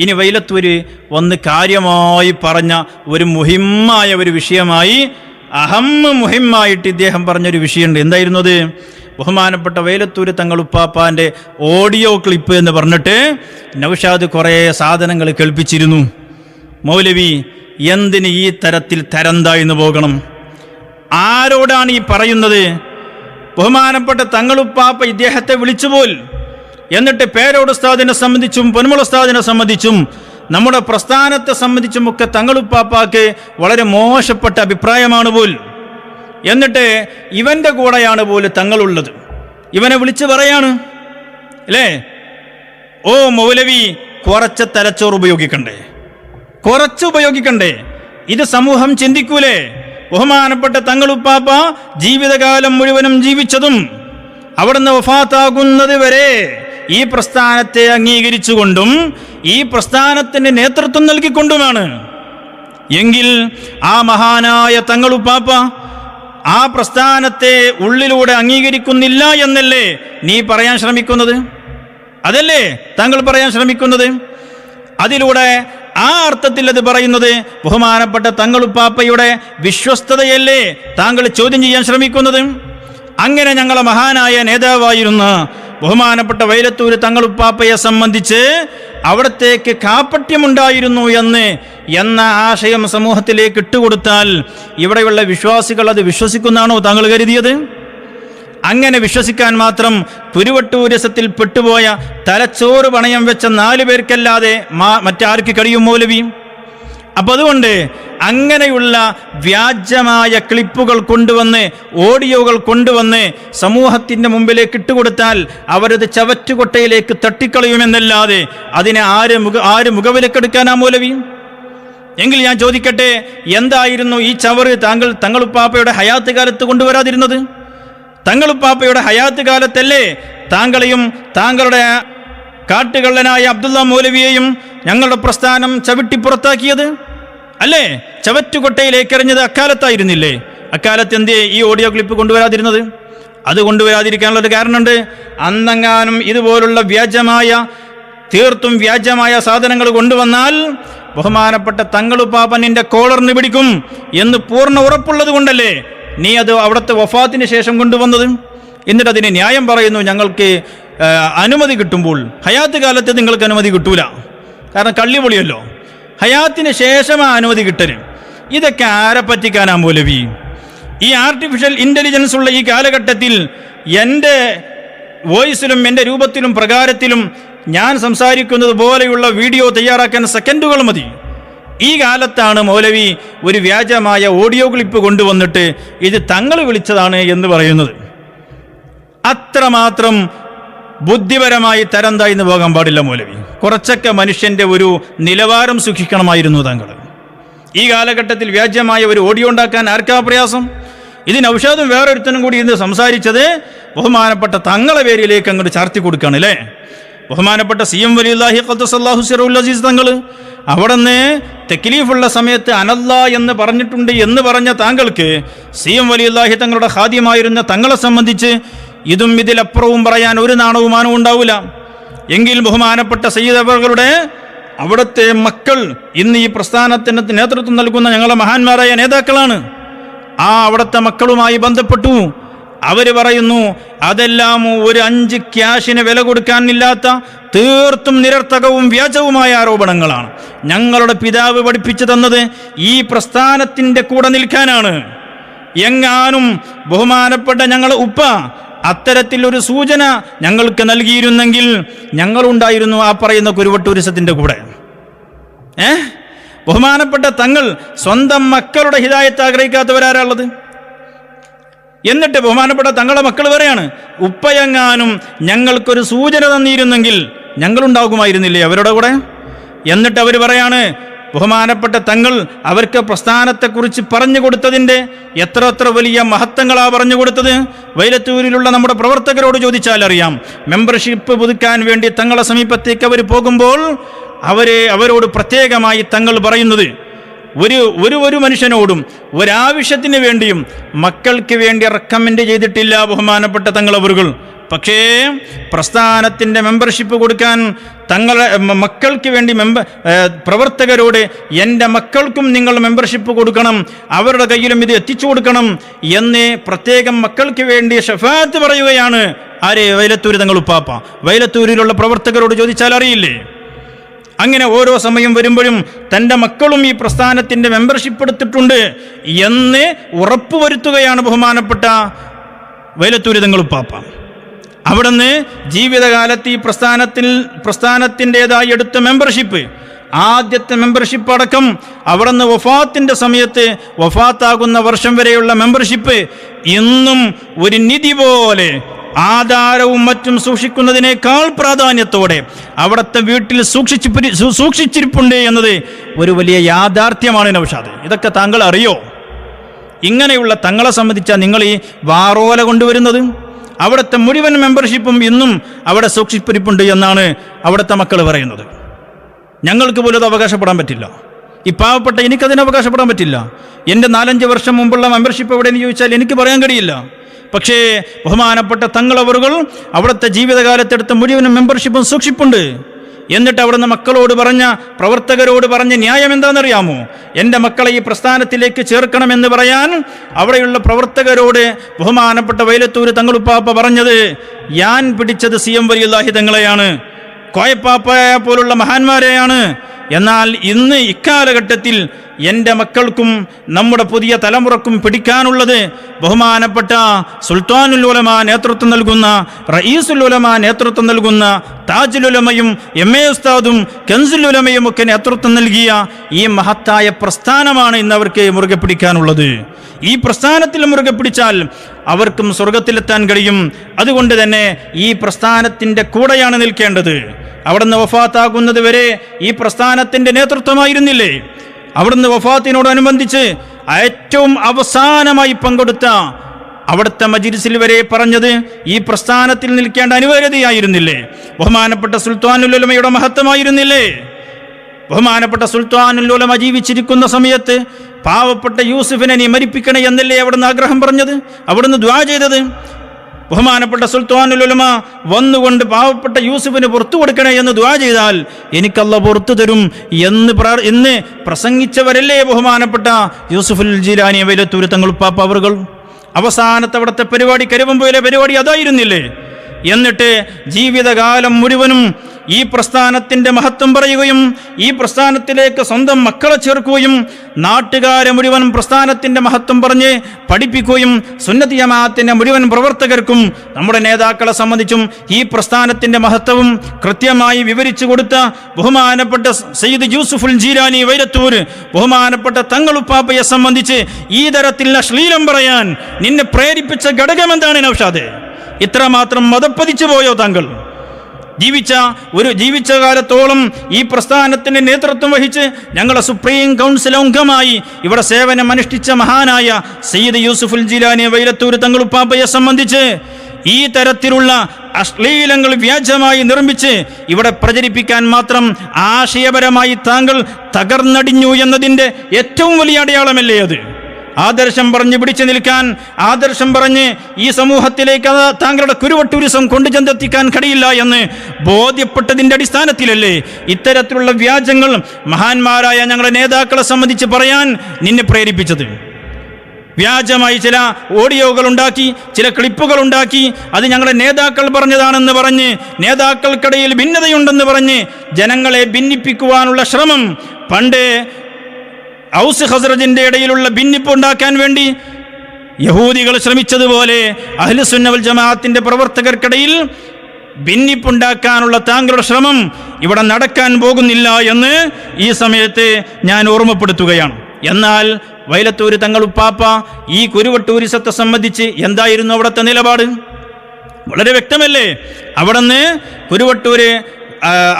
ഇനി വൈലത്തൂര് വന്ന് കാര്യമായി പറഞ്ഞ ഒരു മുഹിമായ ഒരു വിഷയമായി അഹമ്മ മുഹിമായിട്ട് ഇദ്ദേഹം പറഞ്ഞൊരു വിഷയമുണ്ട്. എന്തായിരുന്നു അത്? ബഹുമാനപ്പെട്ട തങ്ങൾ തങ്ങളുപ്പാപ്പാന്റെ ഓഡിയോ ക്ലിപ്പ് എന്ന് പറഞ്ഞിട്ട് നൗഷാദ് കുറേ സാധനങ്ങൾ കേൾപ്പിച്ചിരുന്നു. മൗലവി എന്തിന് ഈ തരത്തിൽ തരന്തായിന്ന് പോകണം? ആരോടാണ് ഈ പറയുന്നത്? ബഹുമാനപ്പെട്ട തങ്ങളുപ്പാപ്പ ഇദ്ദേഹത്തെ വിളിച്ചുപോൽ എന്നിട്ട് പേരോട് ഉസ്താദിനെ സംബന്ധിച്ചും പൊന്മുള ഉസ്താദിനെ സംബന്ധിച്ചും നമ്മുടെ പ്രസ്ഥാനത്തെ സംബന്ധിച്ചും ഒക്കെ തങ്ങളുപ്പാപ്പാക്ക് വളരെ മോശപ്പെട്ട അഭിപ്രായമാണ് പോൽ എന്നിട്ട് ഇവന്റെ കൂടെയാണ് പോൽ തങ്ങളുള്ളത്. ഇവനെ വിളിച്ച് പറയാണ് അല്ലേ? ഓ മൗലവി കുറച്ച് തലച്ചോറ് ഉപയോഗിക്കണ്ടേ? കുറച്ച് ഉപയോഗിക്കണ്ടേ? ഇത് സമൂഹം ചിന്തിക്കൂലേ? ബഹുമാനപ്പെട്ട തങ്ങളുപ്പാപ്പ ജീവിതകാലം മുഴുവനും ജീവിച്ചതും അവിടുന്ന് വഫാത്താകുന്നത് വരെ ഈ പ്രസ്ഥാനത്തെ അംഗീകരിച്ചുകൊണ്ടും ഈ പ്രസ്ഥാനത്തിന് നേതൃത്വം നൽകിക്കൊണ്ടുമാണ്. എങ്കിൽ ആ മഹാനായ തങ്ങളുപ്പാപ്പ ആ പ്രസ്ഥാനത്തെ ഉള്ളിലൂടെ അംഗീകരിക്കുന്നില്ല എന്നല്ലേ നീ പറയാൻ ശ്രമിക്കുന്നത്? അതല്ലേ താങ്കൾ പറയാൻ ശ്രമിക്കുന്നത്? അതിലൂടെ ആ അർത്ഥത്തിൽ അത് പറയുന്നത് ബഹുമാനപ്പെട്ട തങ്ങളുപ്പാപ്പയുടെ വിശ്വസ്തതയല്ലേ താങ്കൾ ചോദ്യം ചെയ്യാൻ ശ്രമിക്കുന്നത്? അങ്ങനെ ഞങ്ങളെ മഹാനായ നേതാവായിരുന്ന ബഹുമാനപ്പെട്ട വൈലത്തൂര് തങ്ങളുപ്പാപ്പയെ സംബന്ധിച്ച് അവിടത്തേക്ക് കാപ്പട്യമുണ്ടായിരുന്നു എന്ന് എന്ന ആശയം സമൂഹത്തിലേക്ക് ഇട്ടുകൊടുത്താൽ ഇവിടെയുള്ള വിശ്വാസികൾ അത് വിശ്വസിക്കുന്നാണോ താങ്കൾ കരുതിയത്? അങ്ങനെ വിശ്വസിക്കാൻ മാത്രം തുരുവട്ടൂരസത്തിൽ പെട്ടുപോയ തലച്ചോറ് പണയം വെച്ച നാലു പേർക്കല്ലാതെ മറ്റാർക്ക് കഴിയും മൗലവി? അപ്പം അതുകൊണ്ട് അങ്ങനെയുള്ള വ്യാജമായ ക്ലിപ്പുകൾ കൊണ്ടുവന്ന് ഓഡിയോകൾ കൊണ്ടുവന്ന് സമൂഹത്തിന്റെ മുമ്പിലേക്ക് ഇട്ടുകൊടുത്താൽ അവരത് ചവറ്റുകൊട്ടയിലേക്ക് തട്ടിക്കളയുമെന്നല്ലാതെ അതിനെ ആര് മുഖ ആര് മുഖവിലക്കെടുക്കാനാ മൂലവി എങ്കിൽ ഞാൻ ചോദിക്കട്ടെ എന്തായിരുന്നു ഈ ചവറ് താങ്കൾ തങ്ങളുപ്പാപ്പയുടെ ഹയാത്ത് കാലത്ത് കൊണ്ടുവരാതിരുന്നത്? തങ്ങളുപ്പാപ്പയുടെ ഹയാത്ത് കാലത്തല്ലേ താങ്കളെയും താങ്കളുടെ കാട്ടുകള്ളനായ അബ്ദുള്ള മൗലവിയെയും ഞങ്ങളുടെ പ്രസ്ഥാനം ചവിട്ടി പുറത്താക്കിയത്? അല്ലേ? ചവറ്റുകൊട്ടയിലേക്ക് എറിഞ്ഞത് അക്കാലത്തായിരുന്നില്ലേ? അക്കാലത്ത് എന്തേ ഈ ഓഡിയോ ക്ലിപ്പ് കൊണ്ടുവരാതിരുന്നത്? അത് കൊണ്ടുവരാതിരിക്കാനുള്ള ഒരു കാരണമുണ്ട്. അന്നെങ്ങാനും ഇതുപോലുള്ള വ്യാജമായ തീർത്തും വ്യാജമായ സാധനങ്ങൾ കൊണ്ടുവന്നാൽ ബഹുമാനപ്പെട്ട തങ്ങളുപ്പാപ്പനിന്റെ കോളറിന് പിടിക്കും എന്ന് പൂർണ ഉറപ്പുള്ളത് കൊണ്ടല്ലേ നീ അത് അവിടുത്തെ വഫാത്തിന് ശേഷം കൊണ്ടുവന്നത്? എന്നിട്ട് അതിന് ന്യായം പറയുന്നു ഞങ്ങൾക്ക് അനുമതി കിട്ടുമ്പോൾ. ഹയാത്ത് കാലത്ത് നിങ്ങൾക്ക് അനുമതി കിട്ടൂല. കാരണം കള്ളിപൊളിയല്ലോ. ഹയാത്തിന് ശേഷം ആ അനുമതി കിട്ടൽ. ഇതൊക്കെ ആരെ പറ്റിക്കാനാ മൗലവി? ഈ ആർട്ടിഫിഷ്യൽ ഇന്റലിജൻസ് ഉള്ള ഈ കാലഘട്ടത്തിൽ എന്റെ വോയിസിലും എന്റെ രൂപത്തിലും പ്രകാരത്തിലും ഞാൻ സംസാരിക്കുന്നത് പോലെയുള്ള വീഡിയോ തയ്യാറാക്കാൻ സെക്കൻഡുകൾ മതി. ഈ കാലത്താണ് മൗലവി ഒരു വ്യാജമായ ഓഡിയോ ക്ലിപ്പ് കൊണ്ടുവന്നിട്ട് ഇത് തങ്ങൾ വിളിച്ചതാണ് എന്ന് പറയുന്നത്. അത്രമാത്രം ബുദ്ധിപരമായി തരം താഴ്ന്നു പോകാൻ പാടില്ല മൗലവി. കുറച്ചൊക്കെ മനുഷ്യന്റെ ഒരു നിലവാരം സൂക്ഷിക്കണമായിരുന്നു താങ്കൾ. ഈ കാലഘട്ടത്തിൽ വ്യാജ്യമായ ഒരു ഓഡിയോ ഉണ്ടാക്കാൻ ആർക്കാ പ്രയാസം? ഇതിന് ഔഷധം വേറൊരുത്തനും കൂടി ഇന്ന് സംസാരിച്ചത് ബഹുമാനപ്പെട്ട തങ്ങളെ പേരിലേക്ക് അങ്ങോട്ട് ചാർത്തി കൊടുക്കുകയാണ് അല്ലേ? ബഹുമാനപ്പെട്ട സി എം സിറുൽ അസീസ് തങ്ങൾ അവിടെ നിന്ന് തെക്കിലീഫുള്ള സമയത്ത് അനല്ല എന്ന് പറഞ്ഞിട്ടുണ്ട് എന്ന് പറഞ്ഞ താങ്കൾക്ക് സി എം വലിഹി തങ്ങളുടെ ഹാദ്യമായിരുന്ന തങ്ങളെ സംബന്ധിച്ച് ഇതും ഇതിലപ്പുറവും പറയാൻ ഒരു നാണവുമാനവും ഉണ്ടാവില്ല. എങ്കിൽ ബഹുമാനപ്പെട്ട സയ്യിദവറുകളുടെ അവിടുത്തെ മക്കൾ ഇന്ന് ഈ പ്രസ്ഥാനത്തിന് നേതൃത്വം നൽകുന്ന ഞങ്ങളെ മഹാന്മാരായ നേതാക്കളാണ്. ആ അവിടുത്തെ മക്കളുമായി ബന്ധപ്പെട്ടു. അവർ പറയുന്നു അതെല്ലാം ഒരു അഞ്ച് ക്യാഷിന് വില കൊടുക്കാനില്ലാത്ത തീർത്തും നിരർത്ഥകവും വ്യാജവുമായ ആരോപണങ്ങളാണ്. ഞങ്ങളുടെ പിതാവ് പഠിപ്പിച്ചു തന്നത് ഈ പ്രസ്ഥാനത്തിന്റെ കൂടെ നിൽക്കാനാണ്. എങ്ങാനും ബഹുമാനപ്പെട്ട ഞങ്ങളുടെ ഉപ്പ അത്തരത്തിൽ ഒരു സൂചന ഞങ്ങൾക്ക് നൽകിയിരുന്നെങ്കിൽ ഞങ്ങളുണ്ടായിരുന്നു ആ പറയുന്ന കുരുവട്ടൂരിസത്തിന്റെ കൂടെ. ഏ? ബഹുമാനപ്പെട്ട തങ്ങൾ സ്വന്തം മക്കളുടെ ഹിതായത്ത് ആഗ്രഹിക്കാത്തവരാരാളുള്ളത് എന്നിട്ട് ബഹുമാനപ്പെട്ട തങ്ങളുടെ മക്കൾ പറയാണ് ഉപ്പയെങ്ങാനും ഞങ്ങൾക്കൊരു സൂചന തന്നിരുന്നെങ്കിൽ ഞങ്ങളുണ്ടാകുമായിരുന്നില്ലേ അവരുടെ കൂടെ? എന്നിട്ട് അവർ പറയാണ് ബഹുമാനപ്പെട്ട തങ്ങൾ അവർക്ക് പ്രസ്ഥാനത്തെക്കുറിച്ച് പറഞ്ഞു കൊടുത്തതിന്റെ എത്ര എത്ര വലിയ മഹത്വങ്ങളാണ് പറഞ്ഞു കൊടുത്തത്? വൈലത്തൂരിലുള്ള നമ്മുടെ പ്രവർത്തകരോട് ചോദിച്ചാൽ അറിയാം. മെമ്പർഷിപ്പ് പുതുക്കാൻ വേണ്ടി തങ്ങളെ സമീപത്തേക്ക് അവർ പോകുമ്പോൾ അവരെ അവരോട് പ്രത്യേകമായി തങ്ങൾ പറയുന്നത് ഒരു ഒരു ഒരു മനുഷ്യനോടും ഒരാവശ്യത്തിന് വേണ്ടിയും മക്കൾക്ക് വേണ്ടി റെക്കമെൻഡ് ചെയ്തിട്ടില്ല ബഹുമാനപ്പെട്ട തങ്ങളവറുകൾ പക്ഷേ പ്രസ്ഥാനത്തിന്റെ മെമ്പർഷിപ്പ് കൊടുക്കാൻ തങ്ങളെ മക്കൾക്ക് വേണ്ടി മെമ്പർ പ്രവർത്തകരോട് എന്റെ മക്കൾക്കും നിങ്ങൾ മെമ്പർഷിപ്പ് കൊടുക്കണം അവരുടെ കയ്യിലും ഇത് എത്തിച്ചു കൊടുക്കണം എന്ന് പ്രത്യേകം മക്കൾക്ക് വേണ്ടി ഷഫാത്ത് പറയുകയാണ്. ആരെ? വൈലത്തൂര് തങ്ങൾ ഉപ്പാപ്പ. വൈലത്തൂരിലുള്ള പ്രവർത്തകരോട് ചോദിച്ചാൽ അറിയില്ലേ? അങ്ങനെ ഓരോ സമയം വരുമ്പോഴും തന്റെ മക്കളും ഈ പ്രസ്ഥാനത്തിന്റെ മെമ്പർഷിപ്പ് എടുത്തിട്ടുണ്ട് എന്ന് ഉറപ്പുവരുത്തുകയാണ് ബഹുമാനപ്പെട്ട വൈലത്തൂരിതങ്ങൾ തങ്ങൾ ഉപ്പാപ്പ. അവിടുന്ന് ജീവിതകാലത്ത് ഈ പ്രസ്ഥാനത്തിൽ പ്രസ്ഥാനത്തിന്റെതായി എടുത്ത മെമ്പർഷിപ്പ് ആദ്യത്തെ മെമ്പർഷിപ്പ് അടക്കം അവിടുന്ന് വഫാത്തിന്റെ സമയത്ത് വഫാത്താകുന്ന വർഷം വരെയുള്ള മെമ്പർഷിപ്പ് ഇന്നും ഒരു നിധി പോലെ ആധാരവും മറ്റും സൂക്ഷിക്കുന്നതിനേക്കാൾ പ്രാധാന്യത്തോടെ അവിടുത്തെ വീട്ടിൽ സൂക്ഷിച്ചു സൂക്ഷിച്ചിരിപ്പുണ്ട് എന്നത് ഒരു വലിയ യാഥാർത്ഥ്യമാണ് നൗഷാദ്. ഇതൊക്കെ താങ്കൾ അറിയോ? ഇങ്ങനെയുള്ള തങ്ങളെ സംബന്ധിച്ചാൽ നിങ്ങൾ ഈ വാറോല കൊണ്ടുവരുന്നത്? അവിടുത്തെ മുഴുവൻ മെമ്പർഷിപ്പും ഇന്നും അവിടെ സൂക്ഷിപ്പിരിപ്പുണ്ട് എന്നാണ് അവിടുത്തെ മക്കൾ പറയുന്നത്. ഞങ്ങൾക്ക് പോലും അത് അവകാശപ്പെടാൻ പറ്റില്ല. ഈ പാവപ്പെട്ട എനിക്കതിന് അവകാശപ്പെടാൻ പറ്റില്ല. എന്റെ നാലഞ്ച് വർഷം മുമ്പുള്ള മെമ്പർഷിപ്പ് എവിടെയെന്ന് ചോദിച്ചാൽ എനിക്ക് പറയാൻ കഴിയില്ല. പക്ഷേ ബഹുമാനപ്പെട്ട തങ്ങളവറുകൾ അവിടുത്തെ ജീവിതകാലത്തെടുത്ത മുഴുവൻ മെമ്പർഷിപ്പും സൂക്ഷിപ്പുണ്ട്. എന്നിട്ട് അവിടുന്ന് മക്കളോട് പറഞ്ഞ പ്രവർത്തകരോട് പറഞ്ഞ ന്യായം എന്താണെന്നറിയാമോ? എന്റെ മക്കളെ ഈ പ്രസ്ഥാനത്തിലേക്ക് ചേർക്കണമെന്ന് പറയാൻ അവിടെയുള്ള പ്രവർത്തകരോട് ബഹുമാനപ്പെട്ട വൈലത്തൂര് തങ്ങളുപ്പാപ്പ പറഞ്ഞത് ഞാൻ പിടിച്ചത് സി എം വലിയുല്ലാഹി തങ്ങളെയാണ്. കോയപ്പാപ്പയെ പോലുള്ള മഹാന്മാരെയാണ്. എന്നാൽ ഇന്ന് ഇക്കാലഘട്ടത്തിൽ എന്റെ മക്കൾക്കും നമ്മുടെ പുതിയ തലമുറക്കും പിടിക്കാനുള്ളത് ബഹുമാനപ്പെട്ട സുൽത്താനുൽ ഉലമ നേതൃത്വം നൽകുന്ന റയീസുൽ ഉലമ നേതൃത്വം നൽകുന്ന താജുലുലമയും എം എ ഉസ്താദും കെൻസുലുലമയും ഒക്കെ നേതൃത്വം നൽകിയ ഈ മഹത്തായ പ്രസ്ഥാനമാണ് ഇന്ന് അവർക്ക് മുറുകെ പിടിക്കാനുള്ളത്. ഈ പ്രസ്ഥാനത്തിൽ മുറുകെ പിടിച്ചാൽ അവർക്കും സ്വർഗത്തിലെത്താൻ കഴിയും. അതുകൊണ്ട് തന്നെ ഈ പ്രസ്ഥാനത്തിന്റെ കൂടെയാണ് നിൽക്കേണ്ടത്. അവിടുന്ന് വഫാത്താകുന്നത് വരെ ഈ പ്രസ്ഥാനത്തിന്റെ നേതൃത്വമായിരുന്നില്ലേ? അവിടുന്ന് വഫാത്തിനോടനുബന്ധിച്ച് ഏറ്റവും അവസാനമായി പങ്കെടുത്ത അവിടുത്തെ മജിരിസിൽ വരെ പറഞ്ഞത് ഈ പ്രസ്ഥാനത്തിൽ നിൽക്കേണ്ട അനിവാര്യതയായിരുന്നില്ലേ? ബഹുമാനപ്പെട്ട സുൽത്താനുലുലമയുടെ മഹത്വമായിരുന്നില്ലേ? ബഹുമാനപ്പെട്ട സുൽത്താനുല്ലോലമ ജീവിച്ചിരിക്കുന്ന സമയത്ത് പാവപ്പെട്ട യൂസുഫിനെ നീ മരിപ്പിക്കണേ എന്നല്ലേ അവിടുന്ന് ആഗ്രഹം പറഞ്ഞത്? അവിടുന്ന് ദ്വാ ചെയ്തത്? ബഹുമാനപ്പെട്ട സുൽത്താനുലുലമ വന്നുകൊണ്ട് പാവപ്പെട്ട യൂസുഫിന് പുറത്തു കൊടുക്കണേ എന്ന് ദ്വാ ചെയ്താൽ എനിക്കല്ല പുറത്തു തരും എന്ന് എന്ന് പ്രസംഗിച്ചവരല്ലേ ബഹുമാനപ്പെട്ട യൂസുഫുൽ ജിലാനി വൈലത്തൂര് തങ്ങൾ അവർ അവസാനത്തെ അവിടുത്തെ പരിപാടി കരുവമ്പയിലെ പരിപാടി അതായിരുന്നില്ലേ? എന്നിട്ട് ജീവിതകാലം മുഴുവനും ഈ പ്രസ്ഥാനത്തിന്റെ മഹത്വം പറയുകയും ഈ പ്രസ്ഥാനത്തിലേക്ക് സ്വന്തം മക്കളെ ചേർക്കുകയും നാട്ടുകാരെ മുഴുവൻ പ്രസ്ഥാനത്തിന്റെ മഹത്വം പറഞ്ഞ് പഠിപ്പിക്കുകയും സുന്നത്തി ജമാഅത്തിന്റെ മുഴുവൻ പ്രവർത്തകർക്കും നമ്മുടെ നേതാക്കളെ സംബന്ധിച്ചും ഈ പ്രസ്ഥാനത്തിന്റെ മഹത്വവും കൃത്യമായി വിവരിച്ചു കൊടുത്ത ബഹുമാനപ്പെട്ട സയ്യിദ് യൂസുഫുൽ ജീരാനി വൈരത്തൂർ ബഹുമാനപ്പെട്ട തങ്ങളുപ്പാപ്പയെ സംബന്ധിച്ച് ഈ തരത്തിൽ അശ്ലീലം പറയാൻ നിന്നെ പ്രേരിപ്പിച്ച ഘടകം എന്താണ് നൗഷാദെ? ഇത്രമാത്രം മതപ്പതിച്ചു പോയോ താങ്കൾ? ജീവിച്ച ഒരു ജീവിച്ച കാലത്തോളം ഈ പ്രസ്ഥാനത്തിന് നേതൃത്വം വഹിച്ച് ഞങ്ങളെ സുപ്രീം കൗൺസിൽ അംഗമായി ഇവിടെ സേവനം അനുഷ്ഠിച്ച മഹാനായ സയ്യിദ് യൂസുഫുൽ ജിലാനി വൈലത്തൂർ തങ്ങളുപ്പാപ്പയെ സംബന്ധിച്ച് ഈ തരത്തിലുള്ള അശ്ലീലങ്ങൾ വ്യാജമായി നിർമ്മിച്ച് ഇവിടെ പ്രചരിപ്പിക്കാൻ മാത്രം ആശയപരമായി താങ്കൾ തകർന്നടിഞ്ഞു എന്നതിന്റെ ഏറ്റവും വലിയ അടയാളമല്ലേ അത്? ആദർശം പറഞ്ഞ് പിടിച്ചു നിൽക്കാൻ ആദർശം പറഞ്ഞ് ഈ സമൂഹത്തിലേക്ക് താങ്കളുടെ കുരുവട്ടൂരിസം കൊണ്ടുചെന്നെത്തിക്കാൻ കഴിയില്ല എന്ന് ബോധ്യപ്പെട്ടതിന്റെ അടിസ്ഥാനത്തിലല്ലേ ഇത്തരത്തിലുള്ള വ്യാജങ്ങൾ മഹാന്മാരായ ഞങ്ങളുടെ നേതാക്കളെ സംബന്ധിച്ച് പറയാൻ നിന്നെ പ്രേരിപ്പിച്ചത്? വ്യാജമായി ചില ഓഡിയോകൾ ഉണ്ടാക്കി ചില ക്ലിപ്പുകൾ ഉണ്ടാക്കി അത് ഞങ്ങളുടെ നേതാക്കൾ പറഞ്ഞതാണെന്ന് പറഞ്ഞ് നേതാക്കൾക്കിടയിൽ ഭിന്നതയുണ്ടെന്ന് പറഞ്ഞ് ജനങ്ങളെ ഭിന്നിപ്പിക്കുവാനുള്ള ശ്രമം പണ്ട് ഔസ് ഹസ്രജിന്റെ ഇടയിലുള്ള ഭിന്നിപ്പ് ഉണ്ടാക്കാൻ വേണ്ടി യഹൂദികൾ ശ്രമിച്ചതുപോലെ അഹ്ലുസുന്നവൽ ജമാഅത്തിന്റെ പ്രവർത്തകർക്കിടയിൽ ഭിന്നിപ്പുണ്ടാക്കാനുള്ള താങ്കളുടെ ശ്രമം ഇവിടെ നടക്കാൻ പോകുന്നില്ല എന്ന് ഈ സമയത്ത് ഞാൻ ഓർമ്മപ്പെടുത്തുകയാണ്. എന്നാൽ വൈലത്തൂര് തങ്ങൾ ഉപ്പാപ്പ ഈ കുരുവട്ടൂരിസത്തെ സംബന്ധിച്ച് എന്തായിരുന്നു അവിടുത്തെ നിലപാട്? വളരെ വ്യക്തമല്ലേ? അവിടുന്ന് കുരുവട്ടൂര്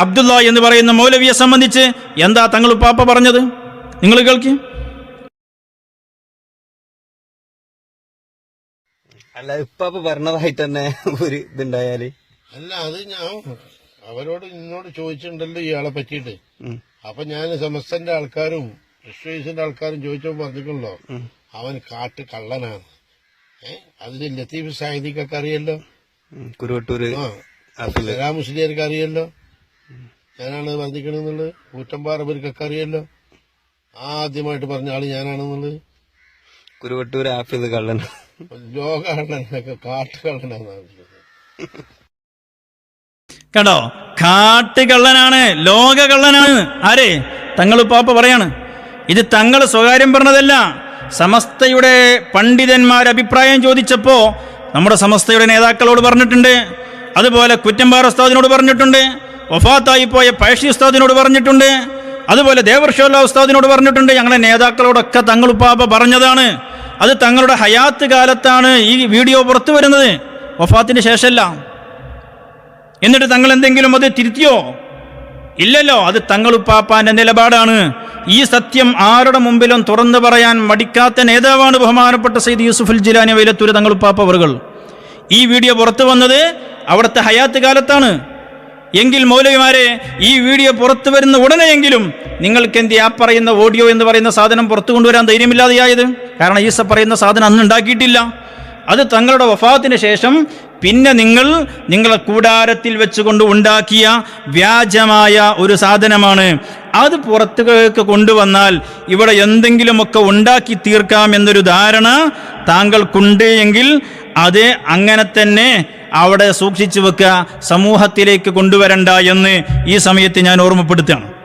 അബ്ദുള്ള എന്ന് പറയുന്ന മൗലവിയെ സംബന്ധിച്ച് എന്താ തങ്ങൾ ഉപ്പാപ്പ പറഞ്ഞത്? നിങ്ങൾ കേൾക്കി? അല്ല ഇപ്പൊ പറഞ്ഞതായിട്ട് തന്നെ ഒരു ഇതുണ്ടായാൽ. അല്ല അത് ഞാൻ അവരോട് നിന്നോട് ചോദിച്ചിട്ടുണ്ടല്ലോ ഇയാളെ പറ്റിയിട്ട്. അപ്പൊ ഞാൻ സമസ്തന്റെ ആൾക്കാരും ക്രിസ്ത്യൻസിന്റെ ആൾക്കാരും ചോദിച്ചപ്പോ പറഞ്ഞിട്ടുണ്ടോ? അവൻ കാട്ട് കള്ളനാണ്. ഏഹ് അതിന് ലത്തീഫ് സാഹിദിക്കൊക്കെ അറിയല്ലോ. കുരുവട്ടൂര് ആ മുസ്ലിയർക്ക് അറിയല്ലോ? ഞാനാണ് വർദ്ധിക്കണമെന്നുള്ളത് കൂറ്റമ്പാറ ഇവർക്കൊക്കെ അറിയല്ലോ? ആദ്യമായിട്ട് പറഞ്ഞ ആൾ ഞാനാണെന്നുള്ളത്? കുരുവട്ടൂർ ആപ്പ് ചെയ്ത് കള്ളൻ ലോകള്ളനൊക്കെ കാട്ടുകള്ളനാണ് കണ്ടോ കാട്ടുകള്ളനാണ് ലോകകള്ളനാണ്. ആരെ? പാപ്പ പറയാണ്. ഇത് തങ്ങൾ സ്വകാര്യം പറഞ്ഞതല്ല. സമസ്തയുടെ പണ്ഡിതന്മാർ അഭിപ്രായം ചോദിച്ചപ്പോ നമ്മുടെ സമസ്തയുടെ നേതാക്കളോട് പറഞ്ഞിട്ടുണ്ട്. അതുപോലെ കുറ്റമ്പാറ ഉസ്താദിനോട് പറഞ്ഞിട്ടുണ്ട്. വഫാത്തായി പോയ പഴശ്ശി ഉസ്താദിനോട് പറഞ്ഞിട്ടുണ്ട്. അതുപോലെ ദേവർഷോല്ല ഉസ്താദിനോട് പറഞ്ഞിട്ടുണ്ട് ഞങ്ങളെ നേതാക്കളോടൊക്കെ തങ്ങളുപ്പാപ്പ പറഞ്ഞതാണ്. അത് തങ്ങളുടെ ഹയാത്ത് കാലത്താണ് ഈ വീഡിയോ പുറത്തു വരുന്നത്. വഫാത്തിന് ശേഷമല്ല. എന്നിട്ട് തങ്ങൾ എന്തെങ്കിലും അത് തിരുത്തിയോ? ഇല്ലല്ലോ അത് തങ്ങളുപ്പാപ്പാന്റെ നിലപാടാണ്. ഈ സത്യം ആരുടെ മുമ്പിലും തുറന്നു പറയാൻ മടിക്കാത്ത നേതാവാണ് ബഹുമാനപ്പെട്ട സയ്യിദ് യൂസുഫുൽ ജിലാനി വൈലത്തൂര് തങ്ങളുപ്പാപ്പ അവറുകൾ ഈ വീഡിയോ പുറത്തു വന്നത് അവിടുത്തെ ഹയാത്ത് കാലത്താണ്. എങ്കിൽ മൗലവിമാരെ ഈ വീഡിയോ പുറത്തു വരുന്ന ഉടനെയെങ്കിലും നിങ്ങൾക്ക് എന്ത് ആ പറയുന്ന ഓഡിയോ എന്ന് പറയുന്ന സാധനം പുറത്തു കൊണ്ടുവരാൻ ധൈര്യമില്ലാതെയായത്? കാരണം ഈസ പറയുന്ന സാധനം അന്ന് ഉണ്ടാക്കിയിട്ടില്ല. അത് തങ്ങളുടെ വഫാത്തിന് ശേഷം പിന്നെ നിങ്ങൾ നിങ്ങളെ കൂടാരത്തിൽ വെച്ചുകൊണ്ട് ഉണ്ടാക്കിയ വ്യാജമായ ഒരു സാധനമാണ്. അത് പുറത്തേക്ക് കൊണ്ടുവന്നാൽ ഇവിടെ എന്തെങ്കിലുമൊക്കെ ഉണ്ടാക്കി തീർക്കാം എന്നൊരു ധാരണ താങ്കൾക്കുണ്ട് എങ്കിൽ അത് അങ്ങനെ തന്നെ അവിടെ സൂക്ഷിച്ചു വെക്കുക സമൂഹത്തിലേക്ക് കൊണ്ടുവരണ്ട എന്ന് ഈ സമയത്ത് ഞാൻ ഓർമ്മപ്പെടുത്തുകയാണ്.